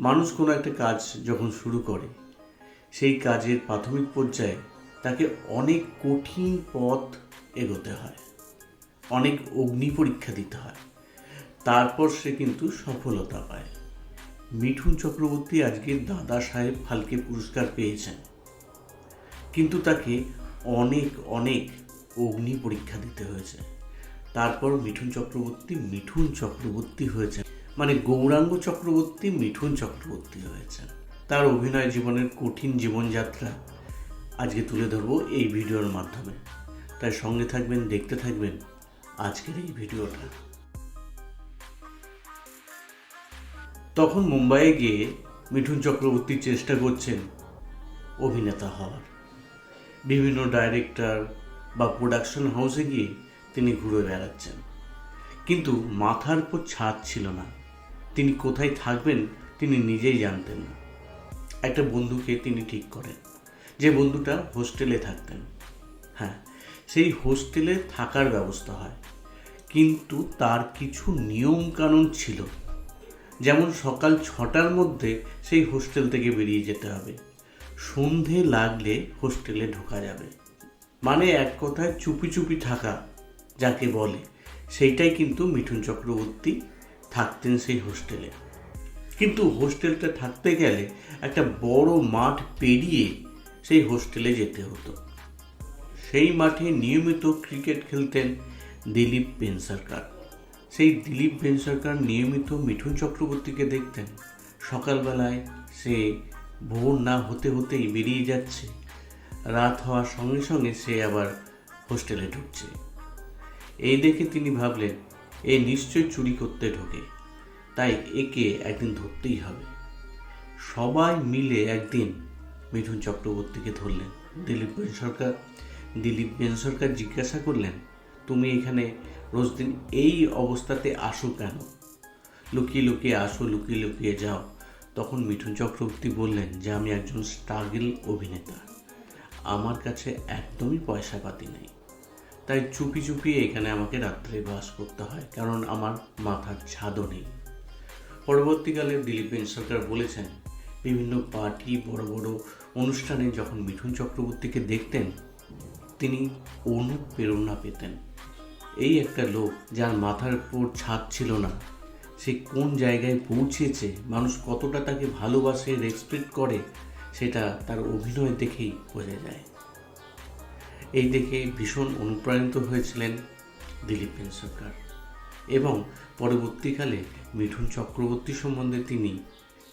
মানুষ কোনো একটা কাজ যখন শুরু করে, সেই কাজের প্রাথমিক পর্যায়ে তাকে অনেক কঠিন পথ এগোতে হয়, অনেক অগ্নি পরীক্ষা দিতে হয়। তারপর সে কিন্তু সফলতা পায়। মিঠুন চক্রবর্তী আজকে দাদা সাহেব ফালকে পুরস্কার পেয়েছেন। কিন্তু তাকে অনেক অনেক অগ্নি পরীক্ষা দিতে হয়েছে। তারপর মিঠুন চক্রবর্তী মিঠুন চক্রবর্তী হয়েছেন। মানে গৌরাঙ্গ চক্রবর্তী মিঠুন চক্রবর্তী হয়েছেন। তার অভিনয় জীবনের কঠিন জীবনযাত্রা আজকে তুলে ধরবো এই ভিডিওর মাধ্যমে। তাই সঙ্গে থাকবেন, দেখতে থাকবেন আজকের এই ভিডিওটা। তখন মুম্বাইয়ে গিয়ে মিঠুন চক্রবর্তী চেষ্টা করছেন অভিনেতা হওয়ার। বিভিন্ন ডাইরেক্টর বা প্রোডাকশন হাউসে গিয়ে তিনি ঘুরে বেড়াচ্ছেন। কিন্তু মাথার উপর ছাদ ছিল না। তিনি কোথায় থাকবেন তিনি নিজেই জানতেন না। একটা বন্ধুকে তিনি ঠিক করেন, যে বন্ধুটা হোস্টেলে থাকতেন। হ্যাঁ সেই হোস্টেলে থাকার ব্যবস্থা হয়। কিন্তু তার কিছু নিয়ম কানুন ছিল। যেমন সকাল ছটার মধ্যে সেই হোস্টেল থেকে বেরিয়ে যেতে হবে। সন্ধে লাগলে হোস্টেলে ঢোকা যাবে। মানে এক কথায় চুপি চুপি থাকা। যাকে বলে, সেইটাই কিন্তু মিঠুন চক্রবর্তী থাকতেন সেই হোস্টেলে। কিন্তু হোস্টেলটা থাকতে গেলে একটা বড় মাঠ পেরিয়ে সেই হোস্টেলে যেতে হতো। সেই মাঠে নিয়মিত ক্রিকেট খেলতেন দিলীপ বেনসরকার। সেই দিলীপ বেনসরকার নিয়মিত মিঠুন চক্রবর্তীকে দেখতেন। সকালবেলায় সে ভোর না হতে হতেই বেরিয়ে যাচ্ছে। রাত হওয়ার সঙ্গে সঙ্গে সে আবার হোস্টেলে ঢুকছে। এই দেখে তিনি ভাবলেন, এ নিশ্চয় চুরি করতে ঢোকে। তাই একে একদিন ধরতেই হবে। সবাই মিলে একদিন মিঠুন চক্রবর্তীকে ধরলেন। দিলীপ বেন সরকার, দিলীপ বেন সরকার জিজ্ঞাসা করলেন, তুমি এখানে রোজ দিন এই অবস্থাতে আসো কেন? লুকিয়ে লুকিয়ে আসো, লুকিয়ে লুকিয়ে যাও। তখন মিঠুন চক্রবর্তী বললেন, যে আমি একজন স্ট্রাগল অভিনেতা। আমার কাছে একদমই পয়সা পাতি নেই। তাই চুপি চুপি এখানে আমাকে রাত্রে বাস করতে হয়, কারণ আমার মাথার ছাদও নেই। পরবর্তীকালে দিলীপ বেন সরকার বলেছেন, বিভিন্ন পার্টি, বড় বড় অনুষ্ঠানে যখন মিঠুন চক্রবর্তীকে দেখতেন, তিনি অনুপ্রেরণা পেতেন। এই একটা লোক যার মাথার উপর ছাদ ছিল না, সে কোন জায়গায় পৌঁছেছে, মানুষ কতটা তাকে ভালোবাসে রেসপেক্ট করে, সেটা তার অভিনয় দেখেই বোঝা যায়। এই দেখে ভীষণ অনুপ্রাণিত হয়েছিলেন দিলীপ বেন সরকার এবং পরবর্তীকালে মিঠুন চক্রবর্তী সম্বন্ধে তিনি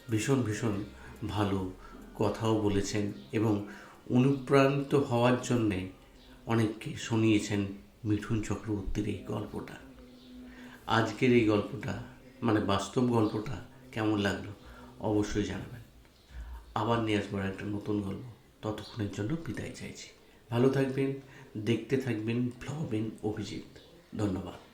ভীষণ ভীষণ ভালো কথাও বলেছেন এবং অনুপ্রাণিত হওয়ার জন্যে অনেককে শুনিয়েছেন মিঠুন চক্রবর্তীর এই গল্পটা। আজকের এই গল্পটা মানে বাস্তব গল্পটা কেমন লাগল অবশ্যই জানাবেন। আবার নিয়ে আসবার একটা নতুন গল্প। ততক্ষণের জন্য বিদায় চাইছি। ভালো থাকবেন দেখতে থাকবেন ভ্লবিন অভিজিৎ। ধন্যবাদ।